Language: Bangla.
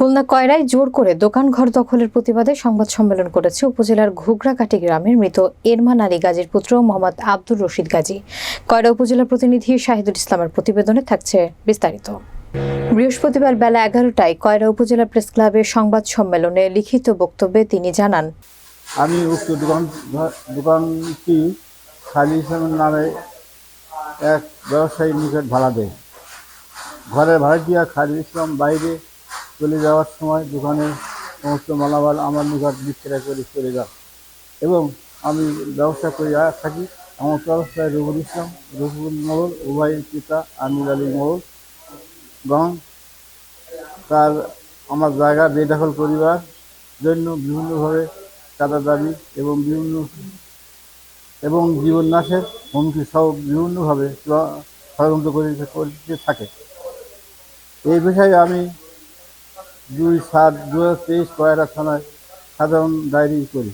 খুলনা কয়রায় জোর করে দোকানঘর দখলের প্রতিবাদে সংবাদ সম্মেলন করেছে উপজেলার ঘুগরাকাটি গ্রামের মৃত এরমান আলী গাজীর পুত্র মোহাম্মদ আব্দুর রশিদ গাজী। কয়রা উপজেলা প্রতিনিধি শাহিদুল ইসলামের প্রতিবেদনে থাকছে বিস্তারিত। বৃহস্পতিবার বেলা এগারোটায় কয়রা উপজেলা প্রেস ক্লাবের সংবাদ সম্মেলনে লিখিত বক্তব্যে তিনি জানান, আমি উক্ত দোকান দোকানটি খালি ইসলামের নামে এক ব্যবসায়ীর নিকট ভাড়া দেয়। ঘরের ভাড়াটিয়া খালিদ ইসলাম বাইরে চলে যাওয়ার সময় দোকানের সমস্ত মালামাল আমার নিকট বিক্রয় করে চলে যায় এবং আমি ব্যবসা করে থাকি। আমার ব্যবসায় রবুল ইসলাম রফুল মোড়ল উভয়ের পিতা আমির আলী মোড়ল এবং তার আমার জায়গা, বেদখল করিবার জন্য বিভিন্নভাবে চাঁদা দাবি এবং বিভিন্ন এবং জীবন নাশের হুমকি সহ বিভিন্নভাবে ষড়যন্ত্র করে থাকে। এই বিষয়ে আমি দুই সাত দু হাজার তেইশ কয়রা থানায় সাধারণ ডায়েরি করি।